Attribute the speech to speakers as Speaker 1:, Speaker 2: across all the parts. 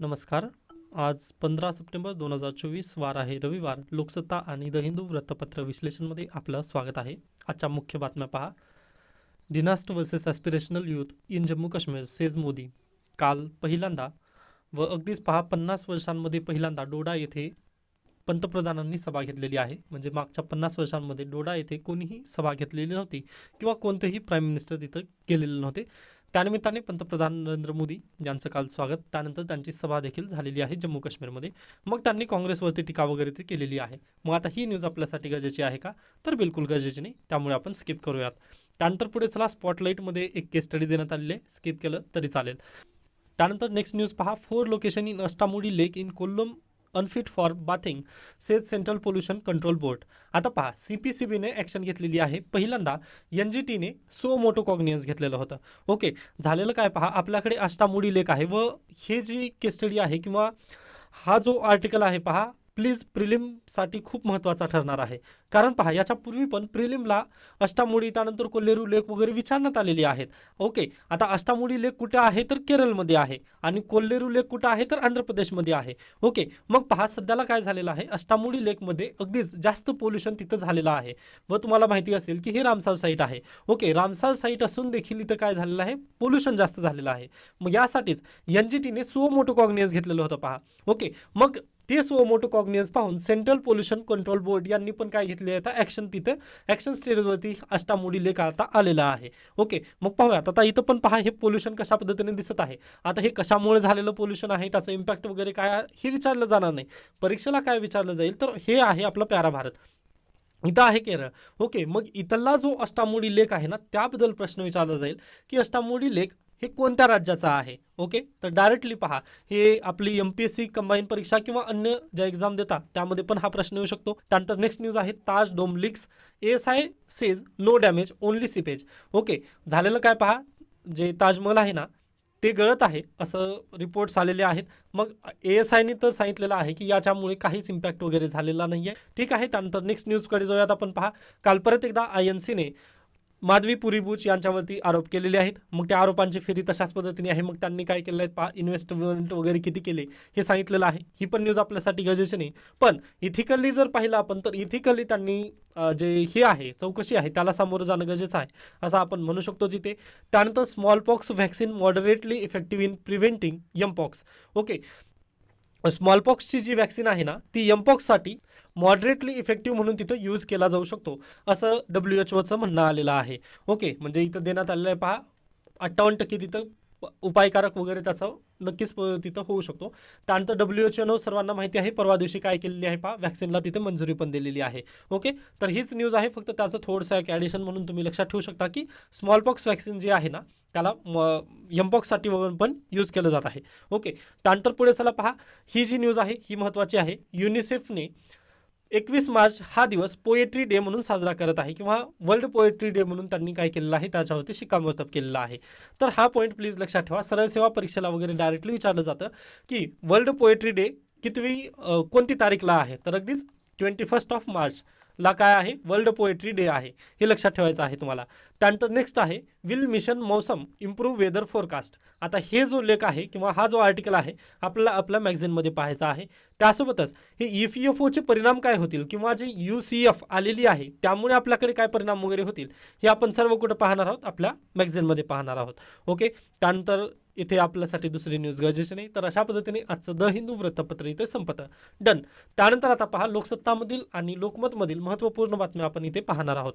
Speaker 1: नमस्कार. आज पंधरा सप्टेंबर दोन हजार चोवीस वार आहे. रविवार लोकसत्ता आणि द हिंदू वृत्तपत्र विश्लेषणमध्ये आपलं स्वागत आहे. आजच्या मुख्य बातम्या पहा. Dynast versus aspirational youth in Jammu Kashmir says Modi काल पहिल्यांदा व अगदीच पहा पन्नास वर्षांमध्ये पहिल्यांदा डोडा येथे पंतप्रधानांनी सभा घेतलेली आहे. म्हणजे मागच्या पन्नास वर्षांमध्ये डोडा येथे कोणीही सभा घेतलेली नव्हती किंवा कोणतेही प्राईम मिनिस्टर तिथं गेलेले नव्हते. त्यानिमित्ताने पंतप्रधान नरेंद्र मोदी यांचं काल स्वागत. त्यानंतर त्यांची सभा देखील झालेली आहे जम्मू काश्मीरमध्ये. मग त्यांनी काँग्रेसवरती टीका वगैरे ती केलेली आहे. मग आता ही न्यूज आपल्यासाठी गरजेची आहे का? तर बिलकुल गरजेची नाही. त्यामुळे आपण स्किप करूयात. त्यानंतर पुढे चला स्पॉटलाईटमध्ये एक केस स्टडी देण्यात आलेली आहे. स्किप केलं तरी चालेल. त्यानंतर नेक्स्ट न्यूज पहा. Four location in Ashtamudi lake in Kollam. Unfit for bathing says central pollution control board आता पहा सी पी सी बीने ॲक्शन घेतलेली आहे. पहिल्यांदा एन जी टीने सो मोटो कॉग्नियन्स घेतलेलं होतं. ओके झालेलं काय पहा आपल्याकडे अष्टामुडी लेख आहे व हे जी केस स्टडी आहे किंवा हा जो आर्टिकल आहे पहा प्लीज प्रिलिमसाठी खूप महत्त्वाचा ठरणार आहे. कारण पहा याच्या पूर्वी पण प्रिलिमला अष्टामुडी त्यानंतर कोल्हेरू लेक वगैरे विचारण्यात आलेली आहेत. ओके आता अष्टामुडी लेक कुठे आहे तर केरळमध्ये आहे आणि कोल्हेरू लेक कुठं आहे तर आंध्र प्रदेशमध्ये आहे. ओके मग पहा सध्याला काय झालेलं आहे? अष्टामुडी लेकमध्ये अगदीच जास्त पोल्युशन तिथं झालेलं आहे. व तुम्हाला माहिती असेल की हे रामसार साईट आहे. ओके रामसार साईट असून देखील इथं काय झालेलं आहे? पोल्युशन जास्त झालेलं आहे. मग यासाठीच एन जी टीने सो मोटो कॉग्नियन्स घेतलेलं होतं पहा. ओके मग ते सो मोटो कॉग्नियन्स पाहून सेंट्रल पोल्युशन कंट्रोल बोर्ड यांनी पण काय घेतले आता ॲक्शन तिथं ॲक्शन स्टेजवरती अष्टामुडी लेख आता आलेला आहे. ओके मग पाहूयात. आता इथं पण पहा हे पोल्युशन कशा पद्धतीने दिसत आहे? आता हे कशामुळे झालेलं पोल्युशन आहे? त्याचं इम्पॅक्ट वगैरे काय हे विचारलं जाणार नाही. परीक्षेला काय विचारलं जाईल? तर हे आहे आपलं प्यारा भारत. इथं आहे केरळ. ओके मग इथला जो अष्टामुडी लेख आहे ना त्याबद्दल प्रश्न विचारला जाईल की अष्टामुडी लेख हे कोणत्या राज्याचा आहे? ओके तर डायरेक्टली पहा. हे आपली M P S C combine परीक्षा किंवा अन्य ज्या एक्झाम देतात त्यामध्ये पण हा प्रश्न येऊ शकतो. त्यानंतर नेक्स्ट न्यूज आहे Taj dome leaks S I says no damage only seepage okay झालेलं काय पहा? जे ताजमहल आहे ना ते गळत आहे असं रिपोर्ट्स आलेले आहेत. मग ए एस आयने तर सांगितलेलं आहे की याच्यामुळे काहीच इम्पॅक्ट वगैरे झालेला नाही आहे ठीक आहे? त्यानंतर नेक्स्ट न्यूजकडे जाऊयात आपण पहा. काल परत एकदा आय एन सीने माधवी पुरीभूज यांच्यावरती आरोप केलेले आहेत. मग त्या आरोपांची फेरी तशाच पद्धतीने आहे. मग त्यांनी काय केलं आहे? पा इन्व्हेस्टमेंट वगैरे किती केले? हे सांगितलेलं आहे. ही पण न्यूज आपल्यासाठी गरजेची नाही. पण इथिकली जर पाहिलं आपण तर इथिकली त्यांनी जे हे आहे चौकशी आहे त्याला सामोरं जाणं गरजेचं आहे. असं आपण म्हणू शकतो तिथे त्यानंतर smallpox vaccine moderately effective in preventing mpox okay स्मॉलपॉक्सची जी वॅक्सिन आहे ना ती यमपॉक्ससाठी मॉडरेटली इफेक्टिव्ह म्हणून तिथं यूज केला जाऊ शकतो. असं डब्ल्यू एच ओचं म्हणणं आलेलं आहे. ओके म्हणजे इथं देण्यात आलेलं आहे पहा. अठ्ठावन्न टक्के तिथं उपायकारक वगैरे त्याचा नक्कीच तिथं होऊ शकतो. त्यानंतर डब्ल्यू एच ओ सर्वांना माहिती आहे परवा दिवशी काय केलेली आहे पहा. वॅक्सिनला तिथे मंजुरी पण दिलेली आहे. ओके तर हीच न्यूज आहे. फक्त त्याचं थोडंसं एक ॲडिशन म्हणून तुम्ही लक्षात ठेवू शकता की स्मॉलपॉक्स वॅक्सिन जे आहे ना त्याला यमपॉक्ससाठी वगैरे पण यूज केलं जात आहे. ओके त्यानंतर पुढे चला पहा. ही जी न्यूज आहे ही महत्त्वाची आहे. युनिसेफने एकवीस मार्च हा दिवस पोएट्री डे म्हणून साजरा करत आहे किंवा वर्ल्ड पोएट्री डे म्हणून त्यांनी काय केलेलं आहे त्याच्यावरती शिक्कामोर्तब केलेलं आहे. तर हा पॉईंट प्लीज लक्षात ठेवा. सरळ सेवा परीक्षेला वगैरे डायरेक्टली विचारलं जातं की वर्ल्ड पोएट्री डे कितवी कोणती तारीखला आहे? तर अगदीच ट्वेंटी फर्स्ट ऑफ मार्च ला काय आहे? वर्ल्ड पोएट्री डे आहे. हे लक्षात ठेवायचं आहे तुम्हाला. त्यानंतर नेक्स्ट आहे will mission Mausam improve weather forecast आता हे जो लेख आहे किंवा हा जो आर्टिकल आहे आपल्याला आपल्या मॅगझिनमध्ये पाहायचा आहे. त्यासोबतच हे ई पी एफ ओचे परिणाम काय होतील किंवा जे यू सी एफ आलेली आहे त्यामुळे आपल्याकडे काय परिणाम वगैरे होतील हे आपण सर्व कुठं पाहणार आहोत? आपल्या मॅगझिनमध्ये पाहणार आहोत. ओके? त्यानंतर इथे आपल्यासाठी दुसरी न्यूज गरजेची नाही तर अशा पद्धतीने आजचं द हिंदू वृत्तपत्र इथे संपतं. डन त्यानंतर आता पहा लोकसत्तामधील आणि लोकमतमधील महत्त्वपूर्ण बातम्या आपण इथे पाहणार आहोत.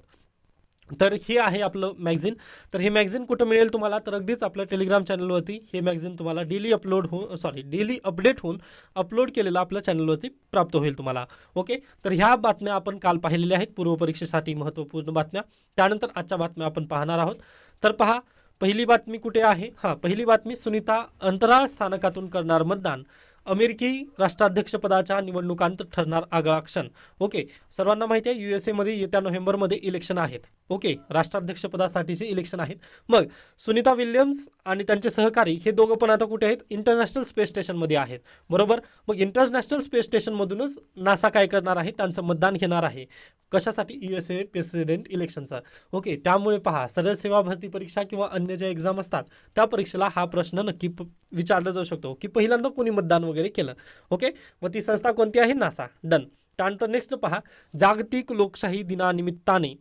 Speaker 1: तर हे आहे आपलं मॅगझिन तर हे मॅगझिन कुठं मिळेल तुम्हाला? तर अगदीच आपल्या टेलिग्राम चॅनलवरती हे मॅगझिन तुम्हाला डेली अपलोड होऊन सॉरी डेली अपडेट होऊन अपलोड केलेलं आपल्या चॅनलवरती प्राप्त होईल तुम्हाला. ओके तर ह्या बातम्या आपण काल पाहिलेल्या आहेत. पूर्वपरीक्षेसाठी महत्त्वपूर्ण बातम्या. त्यानंतर आजच्या बातम्या आपण पाहणार आहोत. तर पहा पहिली बातमी कुठे आहे? हां पहिली बातमी सुनीता अंतराळ स्थानकातून करणार मतदान. अमेरिकी राष्ट्राध्यक्षपदाच्या निवडणुकांत ठरणार आगळा क्षण. ओके सर्वांना माहिती आहे यू एस एमध्ये येत्या नोव्हेंबरमध्ये इलेक्शन आहेत. ओके राष्ट्राध्यक्षपदासाठीचे इलेक्शन आहेत. मग सुनीता विल्यम्स आणि त्यांचे सहकारी हे दोघं पण आता कुठे आहेत? इंटरनॅशनल स्पेस स्टेशनमध्ये आहेत. बरोबर? मग इंटरनॅशनल स्पेस स्टेशनमधूनच नासा काय करणार आहे? त्यांचं मतदान घेणार आहे. कशासाठी? यू एस ए प्रेसिडेंट इलेक्शनचा. ओके त्यामुळे पहा सरळ सेवा भरती परीक्षा किंवा अन्य ज्या एक्झाम असतात त्या परीक्षेला हा प्रश्न नक्की प- विचारला जाऊ शकतो. की पहिल्यांदा कोणी मतदान वगैरे केलं. ओके व ती संस्था कोणती आहे? नासा. डन त्यानंतर नेक्स्ट पहा. जागतिक लोकशाही दिनानिमित्ताने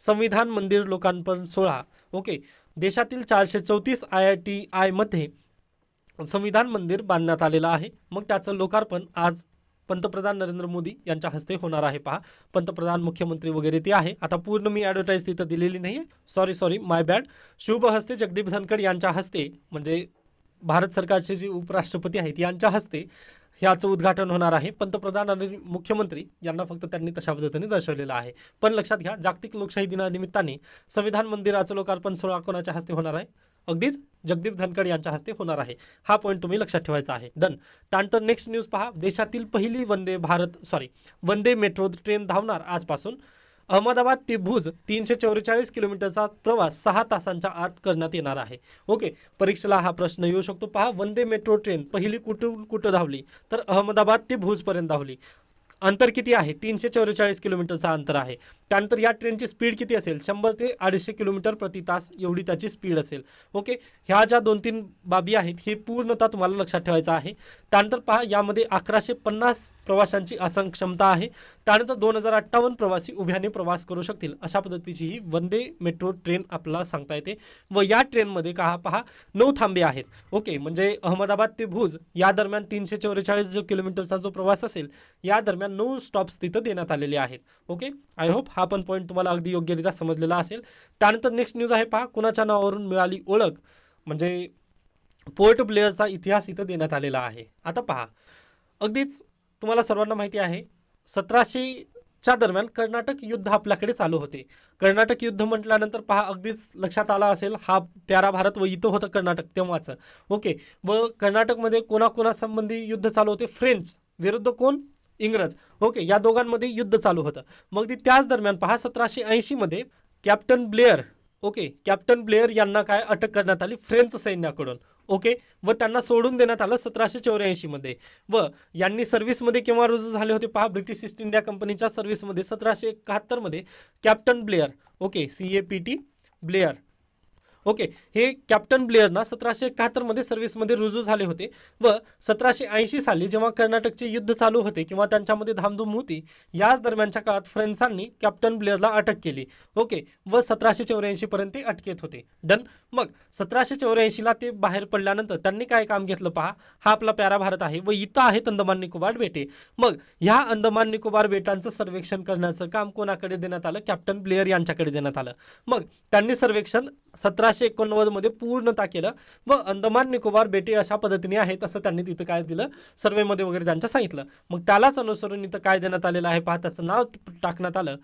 Speaker 1: संविधान मंदिर लोकार्पण सोहळा. ओके देशातील चारशे चौतीस आय आय टी आयमध्ये संविधान मंदिर बांधण्यात आलेलं आहे. मग त्याचं लोकार्पण आज पंतप्रधान नरेंद्र मोदी यांच्या हस्ते होणार आहे पहा. पंतप्रधान मुख्यमंत्री वगैरे ते आहे. आता पूर्ण मी ॲडव्हर्टाईज तिथं दिलेली नाही आहे सॉरी सॉरी माय बॅड शुभ हस्ते जगदीप धनखड यांच्या हस्ते म्हणजे भारत सरकारचे जे उपराष्ट्रपती आहेत यांच्या हस्ते ह्याचं उद्घाटन होणार आहे. पंतप्रधान आणि मुख्यमंत्री यांना फक्त त्यांनी तशा पद्धतीने दर्शवलेलं आहे. पण लक्षात घ्या जागतिक लोकशाही दिनानिमित्ताने संविधान मंदिराचं लोकार्पण सोहळा कोणाच्या हस्ते होणार आहे? अगदीच जगदीप धनखड यांच्या हस्ते होणार आहे. हा पॉईंट तुम्ही लक्षात ठेवायचा आहे. डन त्यानंतर नेक्स्ट न्यूज पहा. देशातील पहिली Vande Bharat sorry Vande metro train धावणार आजपासून. अहमदाबाद ते भुज तीनशे चौवेचाळीस किलोमीटरचा प्रवास सहा तासांच्या आत करण्यात येणार आहे. ओके परीक्षेला हा प्रश्न येऊ शकतो. पहा वंदे मेट्रो ट्रेन पहिली कुठून कुठं धावली? तर अहमदाबाद ते भुजपर्यंत धावली. अंतर किती आहे? तीनशे चौवेचाळीस किलोमीटरचा अंतर आहे. त्यानंतर या ट्रेनची स्पीड किती असेल? शंभर ते अडीचशे किलोमीटर प्रति तास एवढी त्याची स्पीड असेल. ओके? ह्या ज्या दोन तीन बाबी आहेत हे पूर्णतः तुम्हाला लक्षात ठेवायचं आहे. त्यानंतर पहा यामध्ये अकराशे पन्नास प्रवाशांची आसन क्षमता आहे. त्यानंतर दोन हजार अठ्ठावन्न प्रवासी उभ्याने प्रवास करू शकतील. अशा पद्धतीची ही वंदे मेट्रो ट्रेन आपल्याला सांगता येते. व या ट्रेनमध्ये का पहा नऊ थांबे आहेत. ओके? म्हणजे अहमदाबाद ते भुज या दरम्यान तीनशे चौवेचाळीस जो किलोमीटरचा जो प्रवास असेल या दरम्यान नऊ स्टॉप्स तिथं देण्यात आलेले आहेत. ओके आय होप हा पण पॉईंट तुम्हाला अगदी योग्यरित्या समजलेला असेल. त्यानंतर नेक्स्ट न्यूज आहे पहा कुणाच्या नावावरून मिळाली ओळख? म्हणजे पोर्ट ब्लेअरचा इतिहास इथं देण्यात आलेला आहे. आता पहा अगदीच तुम्हाला सर्वांना माहिती आहे सतराशेच्या दरम्यान कर्नाटक युद्ध आपल्याकडे चालू होते. कर्नाटक युद्ध म्हटल्यानंतर पहा अगदीच लक्षात आला असेल हा प्यारा भारत व इथं होतं कर्नाटक तेव्हाचं. ओके व कर्नाटकमध्ये कोणाकोणासंबंधी युद्ध चालू होते? फ्रेंच. विरुद्ध कोण? इंग्रज. ओके या दोघांमध्ये युद्ध चालू होतं. मग ती त्याच दरम्यान पहा सतराशे ऐंशीमध्ये captain Blair okay captain Blair यांना काय अटक करण्यात आली? फ्रेंच सैन्याकडून. ओके व त्यांना सोडून देण्यात आलं सतराशे चौऱ्याऐंशीमध्ये. व यांनी सर्व्हिसमध्ये केव्हा रुजू झाले होते पहा? ब्रिटिश ईस्ट इंडिया कंपनीच्या सर्व्हिसमध्ये सतराशे एकाहत्तरमध्ये captain Blair okay C A P T Blair. Okay हे कॅप्टन ब्लेअरना सतराशे एकाहत्तरमध्ये सर्व्हिसमध्ये रुजू झाले होते व सतराशे ऐंशी साली जेव्हा कर्नाटकचे युद्ध चालू होते किंवा त्यांच्यामध्ये धामधूम होती याच दरम्यानच्या काळात फ्रेंचांनी कॅप्टन ब्लेअरला अटक केली. ओके व सतराशे चौऱ्याऐंशीपर्यंत ते अटकेत होते. डन मग सतराशे चौऱ्याऐंशीला ते बाहेर पडल्यानंतर त्यांनी काय काम घेतलं पहा? हा आपला प्यारा भारत आहे व इथं आहेत अंदमान निकोबार बेटे. मग ह्या अंदमान निकोबार बेटांचं सर्वेक्षण करण्याचं काम कोणाकडे देण्यात आलं? कॅप्टन ब्लेअर यांच्याकडे देण्यात आलं. मग त्यांनी सर्वेक्षण सतराशे एकोणनव्वदमध्ये पूर्णता केलं व अंदमान निकोबार बेटे अशा पद्धतीने आहेत असं त्यांनी तिथं काय दिलं? सर्वेमध्ये वगैरे त्यांच्या सांगितलं. मग त्यालाच अनुसरून इथं काय देण्यात आलेलं आहे? पहा त्याचं नाव टाकण्यात आलं.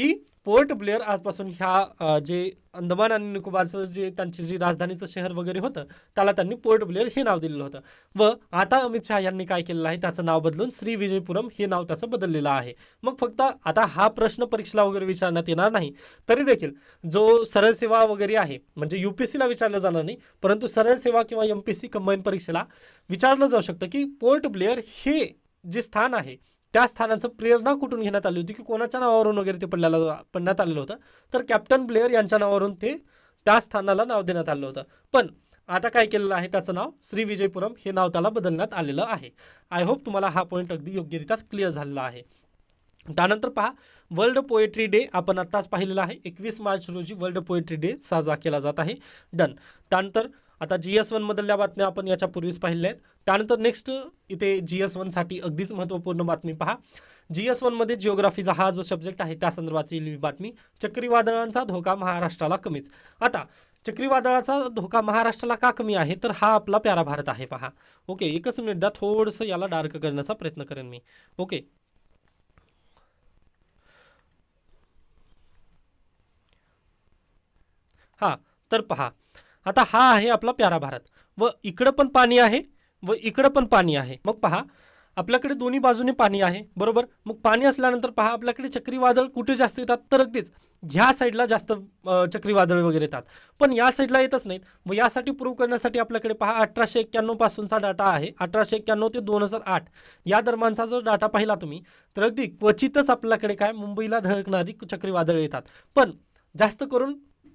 Speaker 1: की पोर्ट ब्लेअर आजपासून ह्या जे अंदमान आणि निकोबारचं जे त्यांची जी राजधानीचं शहर वगैरे होतं त्याला त्यांनी पोर्ट ब्लेअर हे नाव दिलेलं होतं. व आता अमित शहा यांनी काय केलेलं आहे त्याचं नाव बदलून श्री विजयपुरम हे नाव त्याचं बदललेलं आहे. मग फक्त आता हा प्रश्न परीक्षेला वगैरे विचारण्यात येणार नाही तरी देखील जो सरळ सेवा वगैरे आहे म्हणजे यू पी सीला विचारलं जाणार नाही परंतु सरळ सेवा किंवा M P S C combine परीक्षेला विचारलं जाऊ शकतं की पोर्ट ब्लेअर हे जे स्थान आहे त्या स्थानाचं प्रेरणा कुठून घेण्यात आली होती की कोणाच्या नावावरून वगैरे ते पडल्याला पडण्यात आलेलं होतं? तर कॅप्टन प्लेयर यांच्या नावावरून ते त्या स्थानाला नाव देण्यात आलं होतं. पण आता काय केलेलं आहे त्याचं नाव? श्री विजयपुरम हे नाव त्याला बदलण्यात आलेलं आहे. आय होप तुम्हाला हा पॉईंट अगदी योग्यरित्या क्लिअर झालेला आहे. त्यानंतर पहा वर्ल्ड पोएट्री डे आपण आत्ताच पाहिलेला आहे. एकवीस मार्च रोजी वर्ल्ड पोएट्री डे साजरा केला जात आहे. डन त्यानंतर आता जी एस वनमधल्या बातम्या आपण याच्यापूर्वीच पाहिल्या आहेत. त्यानंतर नेक्स्ट इथे जी एस वनसाठी अगदीच महत्त्वपूर्ण बातमी पहा. जी एस वनमध्ये जिओग्राफीचा हा जो सब्जेक्ट आहे त्या संदर्भातील बातमी. चक्रीवादळांचा धोका महाराष्ट्राला कमीच. आता चक्रीवादळाचा धोका महाराष्ट्राला का कमी आहे? तर हा आपला प्यारा भारत आहे पहा. ओके एकच मिनिटदा थोडंसं याला डार्क करण्याचा प्रयत्न करेन मी. ओके. हां तर पहा. आता हा आहे आपला प्यारा भारत. व इकडं पण पाणी आहे व इकडं पण पाणी आहे. मग पहा आपल्याकडे दोन्ही बाजूने पाणी आहे बरोबर? मग पाणी असल्यानंतर पहा आपल्याकडे चक्रीवादळ कुठे जास्त येतात? तर अगदीच ह्या साईडला जास्त चक्रीवादळ वगैरे येतात. पण या साईडला येतच नाहीत. व यासाठी प्रूव्ह करण्यासाठी आपल्याकडे पहा अठराशे एक्क्याण्णव पासूनचा डाटा आहे. अठराशे एक्क्याण्णव ते दोन हजार आठ. या दरम्यानचा जो डाटा पाहिला तुम्ही तर अगदी क्वचितच आपल्याकडे काय? मुंबईला धडकणारी चक्रीवादळ येतात. पण जास्त करून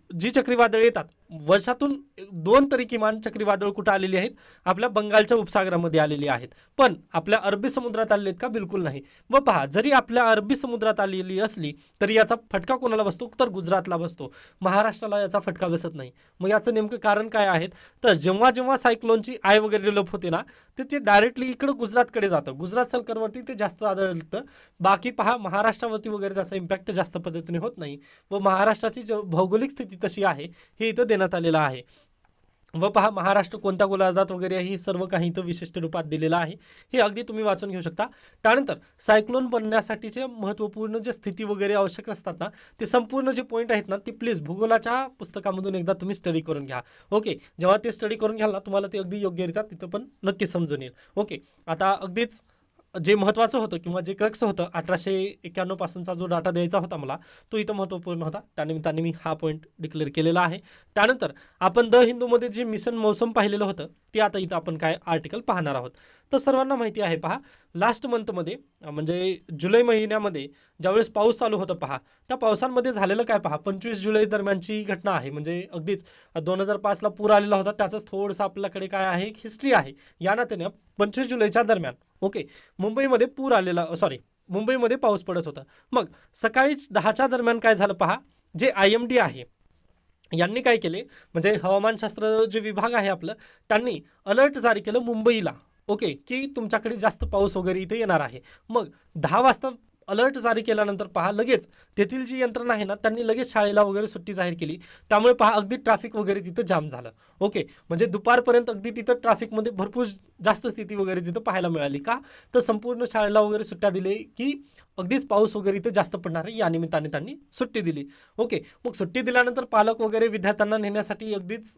Speaker 1: जी चक्रीवादळ येतात वर्षातून दोन तरी किमान चक्रीवादळ कुठं आलेली आहेत? आपल्या बंगालच्या उपसागरामध्ये आलेली आहेत. पण आपल्या अरबी समुद्रात आलेले आहेत का? बिलकुल नाही. व पहा जरी आपल्या अरबी समुद्रात आलेली असली तरी याचा फटका कोणाला बसतो? तर गुजरातला बसतो. महाराष्ट्राला याचा फटका बसत नाही. मग याचं नेमकं कारण काय आहेत? तर जेव्हा जेव्हा सायक्लोनची आय वगैरे डेव्हलप होते ना तर ते डायरेक्टली इकडं गुजरातकडे जातं. गुजरात सरकारवरती ते जास्त आढळतं. बाकी पहा महाराष्ट्रावरती वगैरे त्याचा इम्पॅक्ट जास्त पद्धतीने होत नाही. व महाराष्ट्राची जो भौगोलिक स्थिती तशी आहे हे इथं देण्यात आलेला आहे. व पहा महाराष्ट्र कोणत्या गोलार्धात वगैरे आहे हे सर्व काही इथं विशिष्ट रूपात दिलेलं आहे. हे अगदी तुम्ही वाचून घेऊ शकता. त्यानंतर सायक्लोन बनण्यासाठीचे महत्त्वपूर्ण जे स्थिती वगैरे आवश्यक असतात ना ते संपूर्ण जे पॉईंट आहेत ना ते प्लीज भूगोलाच्या पुस्तकामधून एकदा तुम्ही स्टडी करून घ्या. ओके जेव्हा ते स्टडी करून घ्याल ना तुम्हाला ते अगदी योग्यरित्या तिथं पण नक्की समजून येईल. ओके आता अगदीच जे महत्त्वाचं होतं किंवा जे क्रक्स होतं अठराशे एक्क्याण्णव पासूनचा जो डाटा द्यायचा होता मला तो इथं महत्त्वपूर्ण होता. त्यानिमित्ताने मी हा पॉईंट डिक्लेअर केलेला आहे. त्यानंतर आपण द हिंदूमध्ये जे मिशन मौसम पाहिलेलं होतं ते आता इथं आपण काय आर्टिकल पाहणार आहोत. तर सर्वांना माहिती आहे पहा लास्ट मंथमध्ये म्हणजे जुलै महिन्यामध्ये ज्यावेळेस पाऊस चालू होता पहा त्या पावसांमध्ये झालेलं काय पहा पंचवीस जुलै दरम्यानची घटना आहे. म्हणजे अगदीच दोन हजार पाचला पूर आलेला होता त्याचाच थोडंसं आपल्याकडे काय आहे हिस्ट्री आहे. या नात्याने पंचवीस जुलैच्या दरम्यान ओके मुंबईमध्ये पूर आलेला सॉरी मुंबईमध्ये पाऊस पडत होता. मग सकाळीच दहाच्या दरम्यान काय झालं पहा जे आय एम डी आहे यांनी काय केले म्हणजे हवामानशास्त्र जे विभाग आहे आपलं त्यांनी अलर्ट जारी केलं मुंबईला. ओके की तुमच्याकडे जास्त पाऊस वगैरे इथे येणार आहे. मग दहा वाजता अलर्ट जारी केल्यानंतर पहा लगेच तेथील जी यंत्रणा आहे ना त्यांनी लगेच शाळेला वगैरे सुट्टी जाहीर केली. त्यामुळे पहा अगदी ट्रॅफिक वगैरे तिथं जाम झालं. ओके म्हणजे दुपारपर्यंत अगदी तिथं ट्रॅफिकमध्ये भरपूर जास्त स्थिती वगैरे तिथं पाहायला मिळाली का? तर संपूर्ण शाळेला वगैरे सुट्ट्या दिले की अगदीच पाऊस वगैरे इथं जास्त पडणार आहे. या निमित्ताने त्यांनी सुट्टी दिली. ओके मग सुट्टी दिल्यानंतर पालक वगैरे विद्यार्थ्यांना नेण्यासाठी अगदीच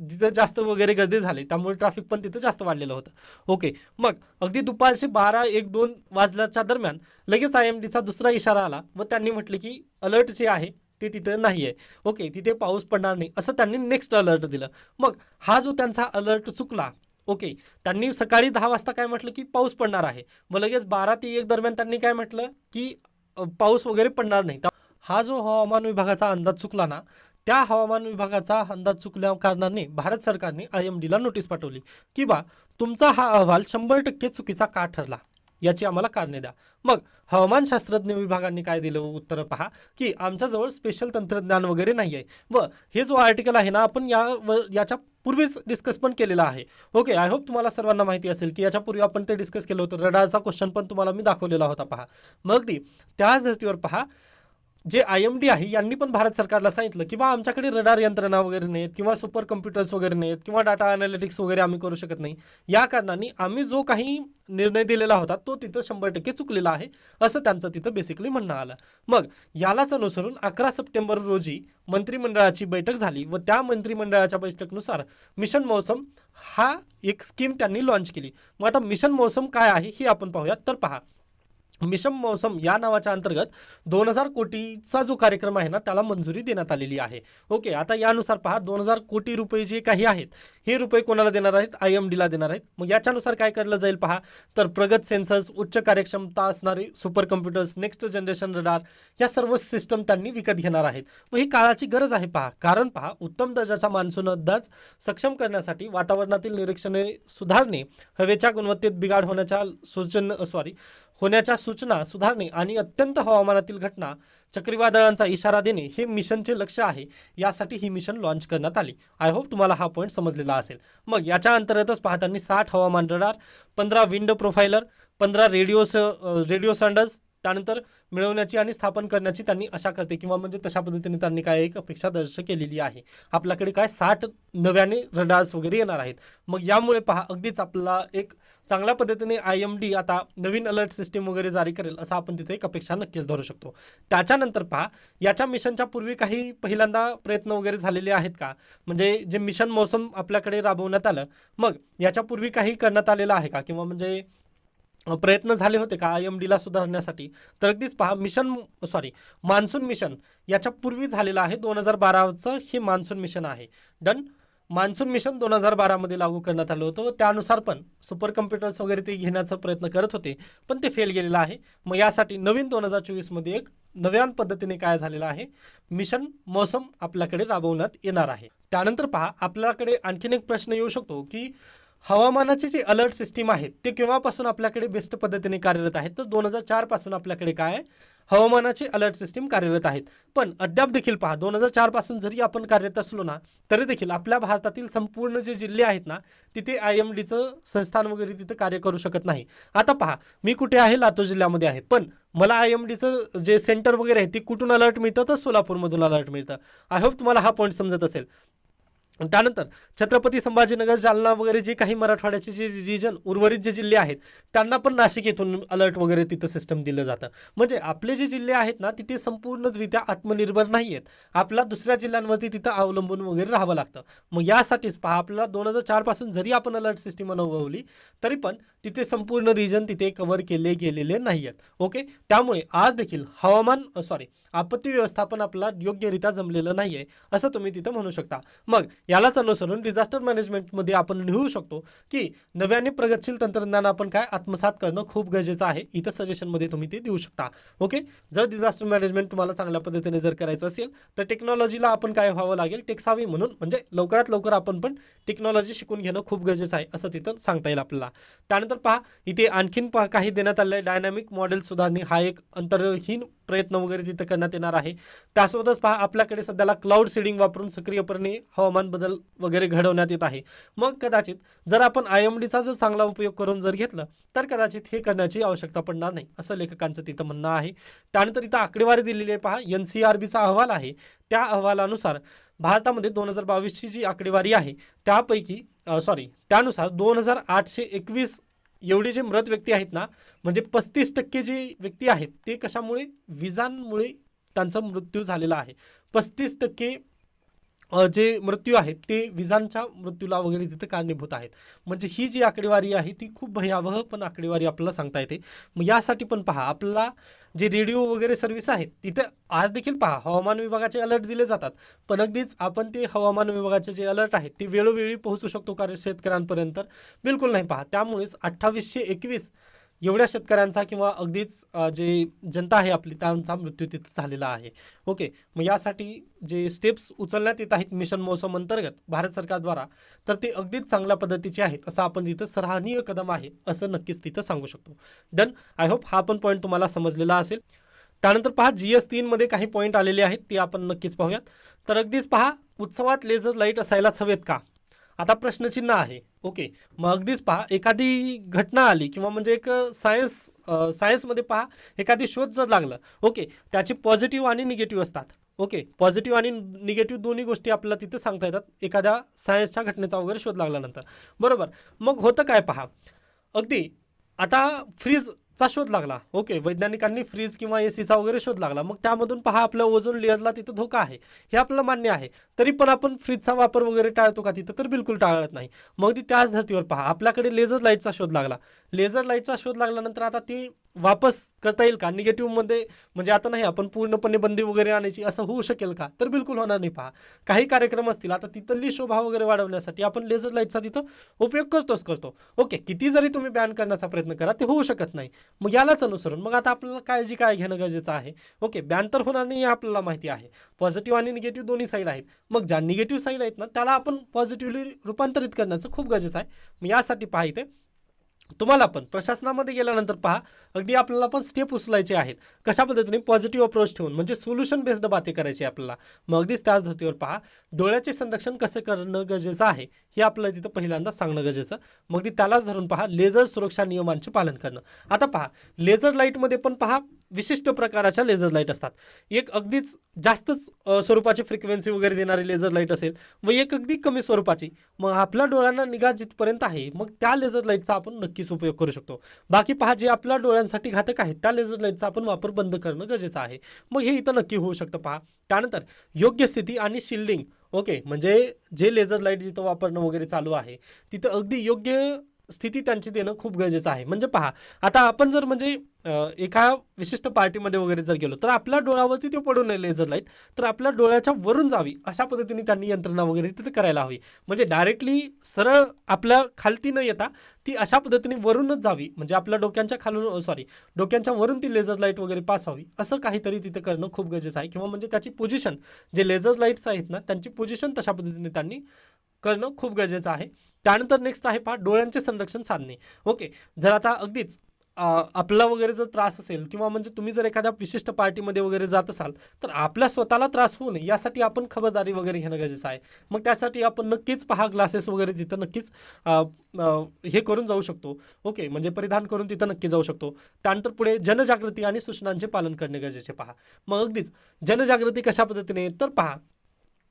Speaker 1: जिथं तिथं जास्त वगैरे गर्दी झाली. त्यामुळे ट्रॅफिक पण तिथं जास्त वाढलेलं होतं. ओके मग अगदी दुपारचे बारा एक दोन वाजल्याच्या दरम्यान लगेच आय एम डीचा दुसरा इशारा आला व त्यांनी म्हटले की अलर्ट जे आहे ते तिथं नाही आहे ओके तिथे पाऊस पडणार नाही असं त्यांनी नेक्स्ट अलर्ट दिलं. मग हा जो त्यांचा अलर्ट चुकला ओके त्यांनी सकाळी दहा वाजता काय म्हटलं की पाऊस पडणार आहे. मग लगेच बारा ते एक दरम्यान त्यांनी काय म्हटलं की पाऊस वगैरे पडणार नाही. तर हा जो हवामान विभागाचा अंदाज चुकला ना त्या हवामान विभागाचा अंदाज चुकल्या कारणाने भारत सरकारने आय एम डीला नोटीस पाठवली. की बा तुमचा हा अहवाल शंभर टक्के चुकीचा का ठरला? याची आम्हाला कारणे द्या. मग हवामानशास्त्रज्ञ विभागांनी काय दिलं? उत्तर पहा. की आमच्याजवळ स्पेशल तंत्रज्ञान वगैरे नाही आहे व हे जो आर्टिकल आहे ना आपण या व याच्या पूर्वीच डिस्कस पण केलेला आहे. ओके आय होप तुम्हाला सर्वांना माहिती असेल की याच्यापूर्वी आपण ते डिस्कस केलं होतं. रडारचा क्वेश्चन पण तुम्हाला मी दाखवलेला होता पहा. मग ती त्याच धर्तीवर पहा. जे आय एम डी आहे यांनी पण भारत सरकारला सांगितलं की बा आमच्याकडे रडार यंत्रणा वगैरे नाहीत किंवा सुपर कम्प्युटर्स वगैरे नाहीत किंवा डाटा अनालिटिक्स वगैरे आम्ही करू शकत नाही. या कारणाने आम्ही जो काही निर्णय दिलेला होता तो तिथं शंभर टक्के चुकलेला आहे असं त्यांचं तिथं बेसिकली म्हणणं आलं. मग यालाच अनुसरून अकरा सप्टेंबर रोजी मंत्रिमंडळाची बैठक झाली व त्या मंत्रिमंडळाच्या बैठकीनुसार मिशन मौसम हा एक स्कीम त्यांनी लॉन्च केली. मग आता मिशन मौसम काय आहे हे आपण पाहूयात. तर पहा मिशन मौसम या नावाच्या अंतर्गत दोन हजार कोटीचा जो कार्यक्रम आहे ना त्याला मंजुरी देण्यात आलेली आहे. ओके आता यानुसार पहा दोन हजार कोटी रुपये जे काही आहेत हे रुपये कोणाला देणार आहेत? आय एम डीला देणार आहेत. मग याच्यानुसार काय करलं जाईल पहा? तर प्रगत सेन्सर्स उच्च कार्यक्षमता असणारे super computers next generation radar या सर्व सिस्टम त्यांनी विकत घेणार आहेत. मग ही काळाची गरज आहे पहा. कारण पहा उत्तम दर्जाचा मान्सून अंदाज सक्षम करण्यासाठी वातावरणातील निरीक्षणे सुधारणे हवेच्या गुणवत्तेत बिघाड होण्याच्या सूचन सॉरी होण्याच्या सूचना सुधारणे आणि अत्यंत हवामानातील घटना चक्रीवादळांचा इशारा देणे हे मिशनचे लक्ष आहे. यासाठी ही मिशन लॉन्च करण्यात आली. आय होप तुम्हाला हा पॉईंट समजलेला असेल. मग याच्या अंतर्गतच पाहताना साठ हवामान रडार पंधरा विंड प्रोफायलर पंधरा रेडिओ रेडिओ संडर्स त्यानंतर मिळवण्याची आणि स्थापन करण्याची त्यांनी आशा करते. किंवा म्हणजे तशा पद्धतीने त्यांनी काय एक अपेक्षा दर्श केलेली आहे. आपल्याकडे काय साठ नव्याने रडार्स वगैरे येणार आहेत. मग यामुळे पहा अगदीच आपला एक चांगल्या पद्धतीने आय एम डी आता नवीन अलर्ट सिस्टीम वगैरे जारी करेल असं आपण तिथे एक अपेक्षा नक्कीच धरू शकतो. त्याच्यानंतर पहा याच्या मिशनच्या पूर्वी काही पहिल्यांदा प्रयत्न वगैरे झालेले आहेत का? म्हणजे जे मिशन मौसम आपल्याकडे राबवण्यात आलं मग याच्यापूर्वी काही करण्यात आलेलं आहे का? किंवा म्हणजे प्रयत्न झाले होते का आय एम डीला सुधारण्यासाठी? तर अगदीच पहा मिशन सॉरी मान्सून मिशन याच्या पूर्वी झालेलं आहे दोन हजार बाराचं हे मान्सून मिशन आहे. डन मान्सून मिशन दोन हजार बारामध्ये लागू करण्यात आलं होतं व त्यानुसार पण सुपर कम्प्युटर्स वगैरे ते घेण्याचा प्रयत्न करत होते पण ते फेल गेलेलं आहे. मग यासाठी नवीन दोन हजार चोवीसमध्ये एक नव्यान पद्धतीने काय झालेलं आहे? मिशन मौसम आपल्याकडे राबवण्यात येणार आहे. त्यानंतर पहा आपल्याकडे आणखीन एक प्रश्न येऊ शकतो की हवामानाचे जे अलर्ट सिस्टीम आहेत ते केव्हापासून आपल्याकडे बेस्ट पद्धतीने कार्यरत आहेत तर दोन हजार चारपासून आपल्याकडे काय आहे? हवामानाचे अलर्ट सिस्टीम कार्यरत आहेत पण अद्याप देखील पहा दोन हजार चारपासून जरी आपण कार्यरत असलो ना तरी देखील आपल्या भारतातील संपूर्ण जे जिल्हे आहेत ना तिथे आय एम डीचं संस्थान वगैरे तिथं कार्य करू शकत नाही. आता पहा मी कुठे आहे? लातूर जिल्ह्यामध्ये आहे. पण मला आय एम डीचं जे सेंटर वगैरे आहे ते कुठून अलर्ट मिळतं? तर सोलापूरमधून अलर्ट मिळतं. आय होप तुम्हाला हा पॉईंट समजत असेल. त्यानंतर छत्रपती संभाजीनगर जालना वगैरे जे काही मराठवाड्याचे जे रिजन उर्वरित जे जिल्हे आहेत त्यांना पण नाशिक येथून अलर्ट वगैरे तिथं सिस्टम दिलं जातं. म्हणजे आपले जे जिल्हे आहेत ना तिथे संपूर्णरित्या आत्मनिर्भर नाही आहेत आपला दुसऱ्या जिल्ह्यांवरती तिथं अवलंबून वगैरे राहावं लागतं. मग यासाठीच पहा आपल्याला दोन हजार चारपासून जरी आपण अलर्ट सिस्टीम अनुभवली तरी पण तिथे संपूर्ण रिजन तिथे कव्हर केले गेलेले नाही आहेत ओके त्यामुळे आज देखील हवामान सॉरी आपत्ती व्यवस्थापन आपला योग्यरित्या जमलेलं नाही आहे असं तुम्ही तिथं म्हणू शकता. मग यालाच अनुसरून डिझास्टर मॅनेजमेंटमध्ये आपण लिहू शकतो की नव्याने प्रगतशील तंत्रज्ञान आपण काय आत्मसात करणं खूप गरजेचं आहे. इथं सजेशनमध्ये तुम्ही ते देऊ शकता. ओके जर डिझास्टर मॅनेजमेंट तुम्हाला चांगल्या पद्धतीने जर करायचं असेल तर टेक्नॉलॉजीला आपण काय व्हावं लागेल? टेक्सावी म्हणून म्हणजे लवकरात लवकर आपण पण टेक्नॉलॉजी शिकून घेणं खूप गरजेचं आहे असं तिथं सांगता येईल आपल्याला. त्यानंतर पहा इथे आणखीन पहा काही देण्यात आलेलं आहे. डायनॅमिक मॉडेल सुधारणे हा एक अंतर्हीन प्रयत्न वगैरे तिथं करण्यात येणार आहे. त्यासोबतच पहा आपल्याकडे सध्याला क्लाउड सीडिंग वापरून सक्रियपणे हवामान बदल वगैरे घडवण्यात येत आहे. मग कदाचित जर आपण आय एम डीचा जर चांगला उपयोग करून जर घेतलं तर कदाचित हे करण्याची आवश्यकता पडणार नाही असं लेखकांचं तिथं म्हणणं आहे. त्यानंतर इथं आकडेवारी दिलेली आहे पहा एन सी आर बीचा अहवाल आहे. त्या अहवालानुसार भारतामध्ये दोन हजार बावीसची जी आकडेवारी आहे त्यापैकी सॉरी त्यानुसार दोन हजार आठशे एकवीस एवढे जे मृत व्यक्ती आहेत ना म्हणजे पस्तीस टक्के जे व्यक्ती आहेत ते कशामुळे? विजांमुळे त्यांचा मृत्यू झालेला आहे. पस्तीस टक्के जे मृत्यू आहेत ते विजांच्या मृत्यूला वगैरे तिथं कारणीभूत आहेत. म्हणजे ही जी आकडेवारी आहे ती खूप भयावह पण आकडेवारी आपल्याला सांगता येते. मग यासाठी पण पहा आपल्याला जे रेडिओ वगैरे सर्व्हिस आहेत तिथं आज देखील पहा हवामान विभागाचे अलर्ट दिले जातात. पण अगदीच आपण ते हवामान विभागाचे जे अलर्ट आहेत ते वेळोवेळी पोहोचू शकतो कारण शेतकऱ्यांपर्यंत? बिलकुल नाही पहा. त्यामुळेच अठ्ठावीसशे एकवीस एवढ्या शेतकऱ्यांचा किंवा अगदीच जे जनता आहे आपली त्यांचा मृत्यू तिथे झालेला आहे. ओके. मग यासाठी जे स्टेप्स उचलण्यात येत आहेत मिशन मौसम अंतर्गत भारत सरकारद्वारा तर ते अगदीच चांगल्या पद्धतीचे आहेत असं आपण तिथं सराहनीय कदम आहे असं नक्कीच तिथं सांगू शकतो. डन आय होप हा पण पॉईंट तुम्हाला समजलेला असेल. त्यानंतर पहा जी एस तीनमध्ये काही पॉईंट आलेले आहेत ते आपण नक्कीच पाहूयात. तर अगदीच पहा उत्सवात लेझर लाइट असायलाच हवेत का? आता प्रश्नचिन्ह आहे. ओके. मग अगदीच पहा एखादी घटना आली किंवा म्हणजे एक सायन्स सायन्समध्ये पहा एखादी शोध जर लागलं ओके त्याचे पॉझिटिव्ह आणि निगेटिव्ह असतात. ओके पॉझिटिव्ह आणि निगेटिव्ह दोन्ही गोष्टी आपल्याला तिथे सांगता येतात. एखाद्या सायन्सच्या घटनेचा वगैरे शोध लागल्यानंतर. बरोबर. मग होतं काय पहा अगदी आता फ्रीज चा शोध लागला. ओके वैज्ञानिकांनी फ्रीज किंवा ए सीचा वगैरे शोध लागला. मग त्यामधून पहा आपल्या ओझोन लेअरला तिथं धोका आहे. हे आपल्याला मान्य आहे. तरी पण आपण फ्रीजचा वापर वगैरे टाळतो का तिथं? तर बिलकुल टाळत नाही. मग ती त्याच धर्तीवर पहा. आपल्याकडे लेझर लाईटचा शोध लागला. लेझर लाईटचा शोध लागल्यानंतर आता ती वापस करता येईल का? निगेटिव्हमध्ये म्हणजे आता नाही आपण पूर्णपणे बंदी वगैरे आणायची असं होऊ शकेल का? तर बिलकुल होणार नाही पहा. काही कार्यक्रम असतील आता तिथली शोभा वगैरे वाढवण्यासाठी आपण लेझर लाईटचा तिथं उपयोग करतोच करतो. ओके किती जरी तुम्ही बॅन करण्याचा प्रयत्न करा ते होऊ शकत नाही. मग यालाच अनुसरून मग आता आपल्याला काळजी काय घेणं गरजेचं आहे? ओके बॅन तर होणार नाही हे आपल्याला माहिती आहे. पॉझिटिव्ह आणि निगेटिव्ह दोन्ही साईड आहेत. मग ज्या निगेटिव्ह साईड आहेत ना त्याला आपण पॉझिटिव्हली रूपांतरित करण्याचं खूप गरजेचं आहे. मग यासाठी पहा इथे तुम्हाला पण. प्रशासनामध्ये गेल्यानंतर पहा अगदी आपल्याला पण स्टेप उचलायचे आहेत. कशा पद्धतीने पॉझिटिव्ह अप्रोच ठेवून म्हणजे सोल्युशन बेस्ड बाते करायची आहे आपल्याला. मग अगदीच त्याच धर्तीवर पहा डोळ्याचे संरक्षण कसं करणं गरजेचं आहे हे आपल्याला तिथं पहिल्यांदा सांगणं गरजेचं मग ती त्यालाच धरून पहा लेझर सुरक्षा नियमांचे पालन करणं. आता पहा लेझर लाईटमध्ये पण पहा विशिष्ट प्रकाराच्या लेझर लाइट असतात. एक अगदीच जास्तच स्वरूपाची फ्रिक्वेन्सी वगैरे देणारी लेझर लाइट असेल व एक अगदी कमी स्वरूपाची मग आपल्या डोळ्यांना निगा जिथपर्यंत आहे मग त्या लेझर लाईटचा आपण नक्कीच उपयोग करू शकतो. बाकी पहा जे आपल्या डोळ्यांसाठी घातक आहे त्या लेझर लाईटचा आपण वापर बंद करणं गरजेचं आहे. मग हे इथं नक्की होऊ शकतं पहा. त्यानंतर योग्य स्थिती आणि शिल्डिंग ओके म्हणजे जे लेझर लाइट जिथं वापरणं वगैरे चालू आहे तिथं अगदी योग्य स्थिती त्यांची देणं खूप गरजेचं आहे. म्हणजे पहा आता आपण जर म्हणजे एका विशिष्ट पार्टीमध्ये वगैरे जर गेलो तर आपल्या डोळ्यावरती ते पडू नये लेझर लाइट तर आपल्या डोळ्याच्या वरून जावी अशा पद्धतीने त्यांनी यंत्रणा वगैरे तिथे करायला हवी. म्हणजे डायरेक्टली सरळ आपल्या खालती न येता ती अशा पद्धतीने वरूनच जावी. म्हणजे आपल्या डोक्यांच्या खालून सॉरी डोक्यांच्या वरून ती लेझर लाइट वगैरे पास व्हावी असं काहीतरी तिथे करणं खूप गरजेचं आहे. किंवा म्हणजे त्याची पोझिशन जे लेझर लाईट्स आहेत ना त्यांची पोझिशन तशा पद्धतीने त्यांनी करणं खूप गरजेचं आहे. त्यानंतर नेक्स्ट आहे पहा डोळ्यांचे संरक्षण साधणे ओके जर आता अगदीच आपला वगैरे जर त्रास असेल किंवा म्हणजे तुम्ही जर एखाद्या विशिष्ट पार्टीमध्ये वगैरे जात असाल तर आपल्या स्वतःला त्रास होऊ नये यासाठी आपण खबरदारी वगैरे घेणं गरजेचं आहे. मग त्यासाठी आपण नक्कीच पहा ग्लासेस वगैरे तिथं नक्कीच हे करून जाऊ शकतो. ओके म्हणजे परिधान करून तिथं नक्की जाऊ शकतो. त्यानंतर पुढे जनजागृती आणि सूचनांचे पालन करणे गरजेचे पहा. मग अगदीच जनजागृती कशा पद्धतीने? तर पहा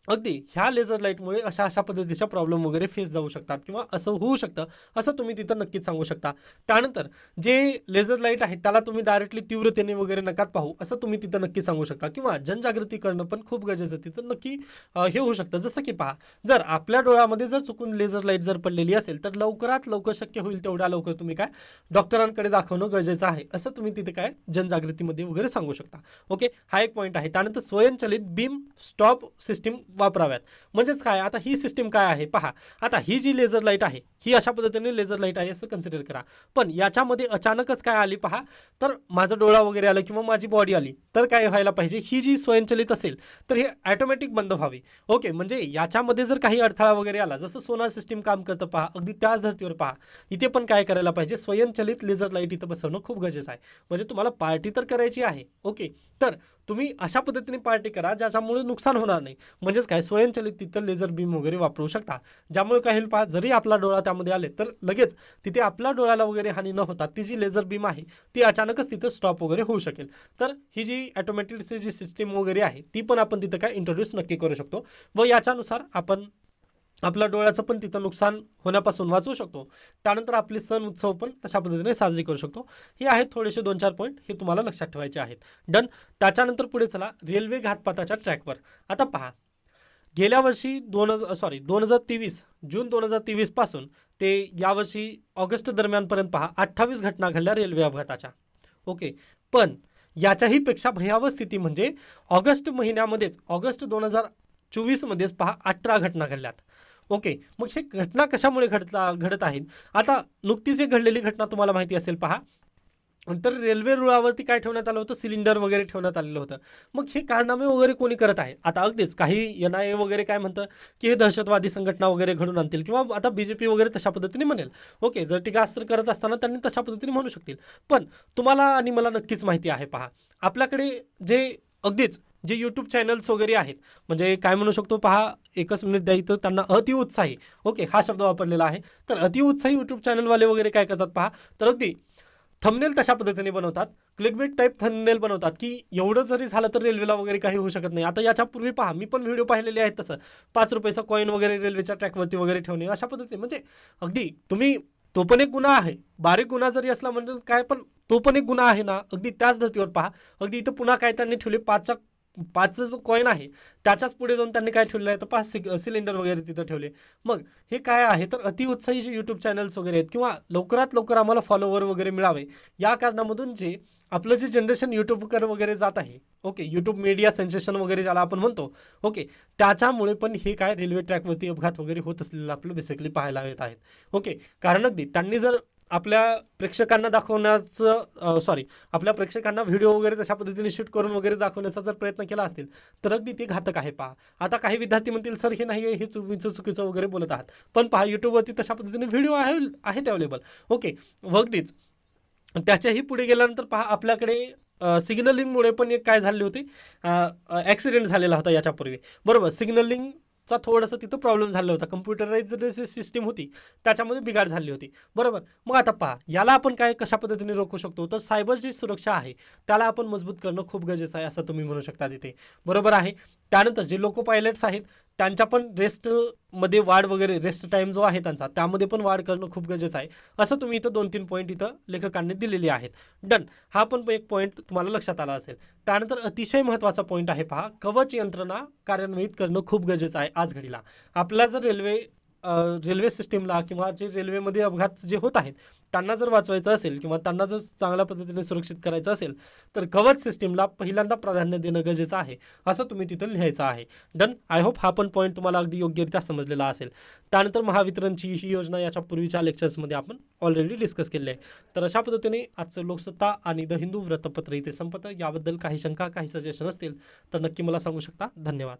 Speaker 1: अगदी. ह्या लेझर लाईटमुळे अशा अशा पद्धतीच्या प्रॉब्लेम वगैरे फेस जाऊ शकतात किंवा असं होऊ शकतं असं तुम्ही तिथं नक्कीच सांगू शकता. त्यानंतर जे लेझर लाइट आहे त्याला तुम्ही डायरेक्टली तीव्रतेने वगैरे नकात पाहू असं तुम्ही तिथं नक्की सांगू शकता. किंवा जनजागृती करणं पण खूप गरजेचं तिथं नक्की हे होऊ शकतं. जसं की पहा जर आपल्या डोळ्यामध्ये जर चुकून लेझर लाइट जर पडलेली असेल तर लवकरात लवकर शक्य होईल तेवढ्या लवकर तुम्ही काय डॉक्टरांकडे दाखवणं गरजेचं आहे. असं तुम्ही तिथे काय जनजागृतीमध्ये वगैरे सांगू शकता. ओके? हा एक पॉईंट आहे. त्यानंतर स्वयंचलित बीम स्टॉप सिस्टीम वापराव्यात. म्हणजेच काय? आता ही सिस्टीम काय आहे? पहा. आता ही जी लेझर लाइट आहे ही अशा पद्धतीने लेझर लाइट आहे असं कन्सिडर करा. पण याच्यामध्ये अचानकच काय आली पहा? तर माझा डोळा वगैरे आला किंवा माझी बॉडी आली तर काय व्हायला पाहिजे? ही जी स्वयंचलित असेल तर हे ॲटोमॅटिक बंद व्हावी. ओके म्हणजे याच्यामध्ये जर काही अडथळा वगैरे आला जसं सोनार सिस्टीम काम करतं पहा अगदी त्याच धर्तीवर पहा इथे पण काय करायला पाहिजे? स्वयंचलित लेझर लाइट इथं बसवणं खूप गरजेचं आहे. म्हणजे तुम्हाला पार्टी तर करायची आहे. ओके तर तुम्ही अशा पद्धतीने पार्टी करा ज्याच्यामुळे नुकसान होणार नाही. म्हणजे म्हणजेच काय? स्वयंचलित तिथं लेझर बीम वगैरे वापरू शकता. ज्यामुळे काय होईल पहा जरी आपला डोळा त्यामध्ये आले तर लगेच तिथे आपल्या डोळ्याला वगैरे हानी न होता ती जी लेझर बीम आहे ती अचानकच तिथं स्टॉप वगैरे होऊ शकेल. तर ही जी ॲटोमॅटिकची जी सिस्टीम वगैरे आहे ती पण आपण तिथं काय इंट्रोड्यूस नक्की करू शकतो. व याच्यानुसार आपण आपल्या डोळ्याचं पण तिथं नुकसान होण्यापासून वाचवू शकतो. त्यानंतर आपले सण उत्सव पण तशा पद्धतीने साजरी करू शकतो. हे आहेत थोडेसे दोन चार पॉईंट हे तुम्हाला लक्षात ठेवायचे आहेत. डन त्याच्यानंतर पुढे चला रेल्वे घातपाताच्या ट्रॅकवर आता पहा गेल्या वर्षी दोन हजार सॉरी दोन हजार तेवीस जून दोन हजार तेवीसपासून ते यावर्षी ऑगस्ट दरम्यानपर्यंत पहा अठ्ठावीस घटना घडल्या रेल्वे अपघाताच्या. ओके पण याच्याही पेक्षा भयावह स्थिती म्हणजे ऑगस्ट महिन्यामध्येच ऑगस्ट दोन हजार चोवीसमध्येच पहा अठरा घटना घडल्यात. ओके मग हे घटना कशामुळे घडता घडत आहेत? आता नुकतीच एक घडलेली घटना तुम्हाला माहिती असेल पहा तर रेल्वे रुळावरती काय ठेवण्यात आलं होतं? सिलेंडर वगैरे ठेवण्यात आलेलं होतं. मग हे कारनामे वगैरे कोणी करत आहे? आता अगदीच काही एन आय ए वगैरे काय म्हणतं की हे दहशतवादी संघटना वगैरे घडून आणतील किंवा आता बी जे पी वगैरे तशा पद्धतीने म्हणेल. ओके जर टीकास्त्र करत असताना त्यांनी तशा पद्धतीने म्हणू शकतील. पण तुम्हाला आणि मला नक्कीच माहिती आहे पहा. आपल्याकडे जे अगदीच जे यूट्यूब चॅनल्स वगैरे आहेत म्हणजे काय म्हणू शकतो पहा एकच मिनिट द्या इथं त्यांना अतिउत्साही. ओके हा शब्द वापरलेला आहे. तर अतिउत्साही यूट्यूब चॅनलवाले वगैरे काय करतात पहा? तर अगदी थंबनेल तशा पद्धतीने बनवतात. क्लिकबेट टाईप थंबनेल बनवतात की एवढं जरी झालं तर रेल्वेला वगैरे काही होऊ शकत नाही. आता याच्यापूर्वी पहा मी पण व्हिडिओ पाहिलेले आहेत तसं. पाच रुपयाचा कॉईन वगैरे रेल्वेच्या ट्रॅकवरती वगैरे ठेवणे अशा पद्धतीने. म्हणजे अगदी तुम्ही तो पण एक गुन्हा आहे. बारीक गुन्हा जरी असला म्हणजे काय पण तो पण एक गुन्हा आहे ना. अगदी त्याच धर्तीवर पहा. अगदी इथं पुन्हा काय त्यांनी ठेवले? पाचचा पाचचा जो कॉईन आहे त्याच्याच पुढे जाऊन त्यांनी काय ठेवलं आहे? तर पाच सि सिलेंडर वगैरे तिथं ठेवले. मग हे काय आहे? तर अतिउत्साही जे यूट्यूब चॅनल्स वगैरे आहेत किंवा लवकरात लवकर आम्हाला फॉलोवर वगैरे मिळावे या कारणामधून जे आपलं जे जनरेशन यूट्यूबकर वगैरे जात आहे ओके यूट्यूब मीडिया सेन्सेशन वगैरे ज्याला आपण म्हणतो ओके त्याच्यामुळे पण हे काय रेल्वे ट्रॅकवरती अपघात वगैरे होत असलेलं आपलं बेसिकली पाहायला येत आहेत. ओके कारण अगदी त्यांनी जर आपल्या प्रेक्षकांना दाखवण्याचं सॉरी आपल्या प्रेक्षकांना व्हिडिओ वगैरे तशा पद्धतीने शूट करून वगैरे दाखवण्याचा जर प्रयत्न केला असतील तर अगदी ते घातक आहे पहा. आता काही विद्यार्थी म्हणतील सर हे नाही आहे, हे चुकीचं चुकीचं वगैरे बोलत आहात. पण पहा यूट्यूबवरती तशा पद्धतीने व्हिडिओ आहे आहेत अवेलेबल ओके अगदीच. त्याच्याही पुढे गेल्यानंतर पहा आपल्याकडे सिग्नलिंगमुळे पण एक काय झाले होते? ॲक्सिडेंट झालेला होता याच्यापूर्वी. बरोबर सिग्नलिंग चा थोडंसं तिथं प्रॉब्लेम झाला होता. कम्प्युटराइज सिस्टीम होती. त्याच्यामध्ये बिघाड झाली होती. बरोबर? मग आता पहा याला आपण काय कशा पद्धतीने रोखू शकतो? तर सायबर जी सुरक्षा आहे त्याला आपण मजबूत करणं खूप गरजेचं आहे असं तुम्ही म्हणू शकता तिथे. बरोबर आहे? त्यानंतर जे लोको पायलट्स आहेत त्यांच्या पण रेस्टमध्ये वाढ वगैरे रेस्ट टाईम जो आहे त्यांचा त्यामध्ये पण वाढ करणं खूप गरजेचं आहे. असं तुम्ही इथं दोन तीन पॉईंट इथं लेखकांनी दिलेले आहेत. डन हा पण एक पॉईंट तुम्हाला लक्षात आला असेल. त्यानंतर अतिशय महत्त्वाचा पॉईंट आहे पहा. कवच यंत्रणा कार्यान्वित करणं खूप गरजेचं आहे आज घडीला. आपला जर रेल्वे रेल्वे सिस्टीमला किंवा जे रेल्वेमध्ये अपघात जे होत आहेत त्यांना जर वाचवायचं असेल किंवा त्यांना जर चांगल्या पद्धतीने सुरक्षित करायचं असेल तर कवच सिस्टीमला पहिल्यांदा प्राधान्य देणं गरजेचं आहे असं तुम्ही तिथं लिहायचं आहे. डन आय होप हा पण पॉईंट तुम्हाला अगदी योग्यरित्या समजलेला असेल. त्यानंतर महावितरणची ही योजना याच्या पूर्वीच्या लेक्चर्समध्ये आपण ऑलरेडी डिस्कस केली आहे. तर अशा पद्धतीने आजचं लोकसत्ता आणि द हिंदू वृत्तपत्र इथे संपतं. याबद्दल काही शंका काही सजेशन असतील तर नक्की मला सांगू शकता. धन्यवाद.